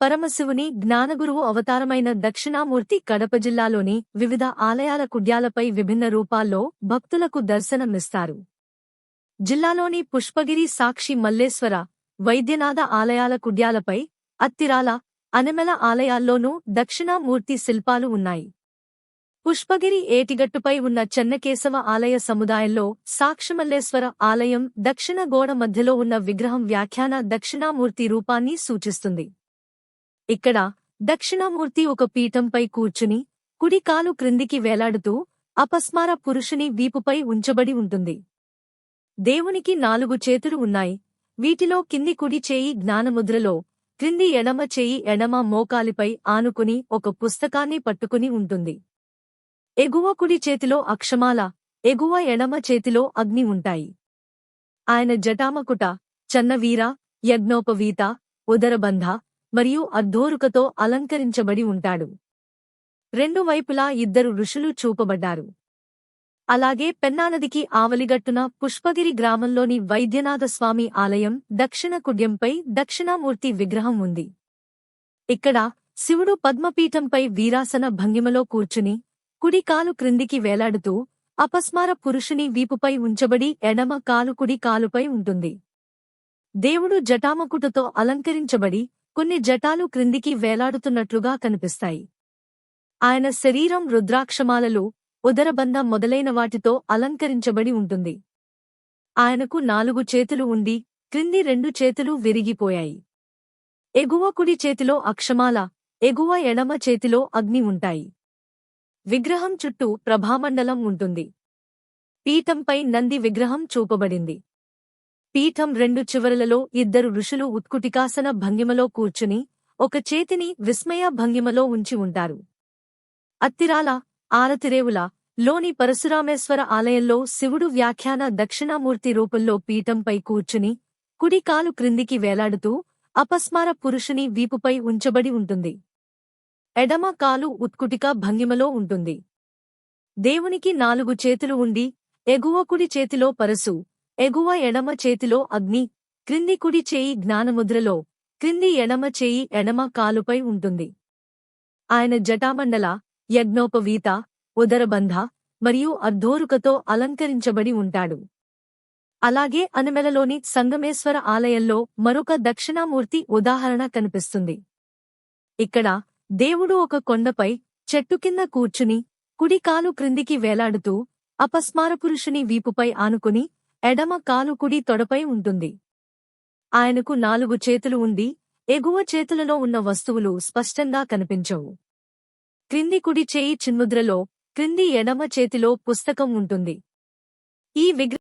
పరమశివుని జ్ఞానగురువు అవతారమైన దక్షిణామూర్తి కడప జిల్లాలోని వివిధ ఆలయాల కుడ్యాలపై విభిన్న రూపాల్లో భక్తులకు దర్శనమిస్తారు. జిల్లాలోని పుష్పగిరి సాక్షి మల్లేశ్వర వైద్యనాథ ఆలయాల కుడ్యాలపై అత్తిరాల అనెమెల ఆలయాల్లోనూ దక్షిణామూర్తి శిల్పాలు ఉన్నాయి. పుష్పగిరి ఏటిగట్టుపై ఉన్న చెన్నకేశవ ఆలయ సముదాయంలో సాక్షిమల్లేశ్వర ఆలయం దక్షిణ గోడ మధ్యలో ఉన్న విగ్రహం వ్యాఖ్యాన దక్షిణామూర్తి రూపాన్ని సూచిస్తుంది. ఇక్కడ దక్షిణామూర్తి ఒక పీఠంపై కూర్చుని కుడికాలు క్రిందికి వేలాడుతూ అపస్మార పురుషుని వీపుపై ఉంచబడి ఉంటుంది. దేవునికి నాలుగు చేతులు ఉన్నాయి. వీటిలో కింది కుడి చేయి జ్ఞానముద్రలో క్రింది ఎడమ చేయి ఎడమ మోకాలిపై ఆనుకుని ఒక పుస్తకాన్ని పట్టుకుని ఉంటుంది. ఎగువ కుడి చేతిలో అక్షమాల ఎగువ ఎడమ చేతిలో అగ్ని ఉంటాయి. ఆయన జటామకుట చన్నవీర యజ్ఞోపవీత ఉదరబంధ మరియు అర్ధోరుకతో అలంకరించబడి ఉంటాడు. రెండు వైపులా ఇద్దరు ఋషులు చూపబడ్డారు. అలాగే పెన్నానదికి ఆవలిగట్టున పుష్పగిరి గ్రామంలోని వైద్యనాథస్వామి ఆలయం దక్షిణ కుడ్యంపై దక్షిణామూర్తి విగ్రహం ఉంది. ఇక్కడ శివుడు పద్మపీఠంపై వీరాసన భంగిమలో కూర్చుని కుడి కాలు క్రిందికి వేలాడుతూ అపస్మార పురుషుని వీపుపై ఉంచబడి ఎడమ కాలు కుడి కాలుపై ఉంటుంది. దేవుడు జటామకుటతో అలంకరించబడి కొన్ని జటాలు క్రిందికి వేలాడుతున్నట్లుగా కనిపిస్తాయి. ఆయన శరీరం రుద్రాక్షమాలలు ఉదరబంధం మొదలైన వాటితో అలంకరించబడి ఉంటుంది. ఆయనకు నాలుగు చేతులు ఉండి క్రింది రెండు చేతులు విరిగిపోయాయి. ఎగువ కుడి చేతిలో అక్షమాల ఎగువ ఎడమ చేతిలో అగ్ని ఉంటాయి. విగ్రహం చుట్టూ ప్రభామండలం ఉంటుంది. పీఠంపై నంది విగ్రహం చూపబడింది. పీఠం రెండు చివరలలో ఇద్దరు ఋషులు ఉత్కుటికాసన భంగిమలో కూర్చుని ఒక చేతిని విస్మయ భంగిమలో ఉంచి ఉంటారు. అత్తిరాల ఆరతిరేవుల లోని పరశురామేశ్వర ఆలయంలో శివుడు వ్యాఖ్యాన దక్షిణామూర్తి రూపంలో పీఠంపై కూర్చుని కుడి కాలు క్రిందికి వేలాడుతూ అపస్మార పురుషుని వీపుపై ఉంచబడి ఉంటుంది. ఎడమ కాలు ఉత్కుటిక భంగిమలో ఉంటుంది. దేవునికి నాలుగు చేతులు ఉండి ఎగువ కుడి చేతిలో పరసు ఎగువ ఎడమ చేతిలో అగ్ని క్రింది కుడి చేయి జ్ఞానముద్రలో క్రింది ఎడమ చేయి ఎడమ కాలుపై ఉంటుంది. ఆయన జటామండల యజ్ఞోపవీత ఉదరబంధ మరియు అర్ధోరుకతో అలంకరించబడి ఉంటాడు. అలాగే అనమెలలోని సంగమేశ్వర ఆలయంలో మరొక దక్షిణామూర్తి ఉదాహరణ కనిపిస్తుంది. ఇక్కడ దేవుడు ఒక కొండపై చెట్టు కింద కూర్చుని కుడికాలు క్రిందికి వేలాడుతూ అపస్మారపురుషుని వీపుపై ఆనుకుని ఎడమ కాలు కుడి తొడపై ఉంటుంది. ఆయనకు నాలుగు చేతులు ఉండి ఎగువ చేతులలో ఉన్న వస్తువులు స్పష్టంగా కనిపించవు. క్రింది కుడి చేయి చిన్ముద్రలో క్రింది ఎడమ చేతిలో పుస్తకం ఉంటుంది. ఈ విగ్ర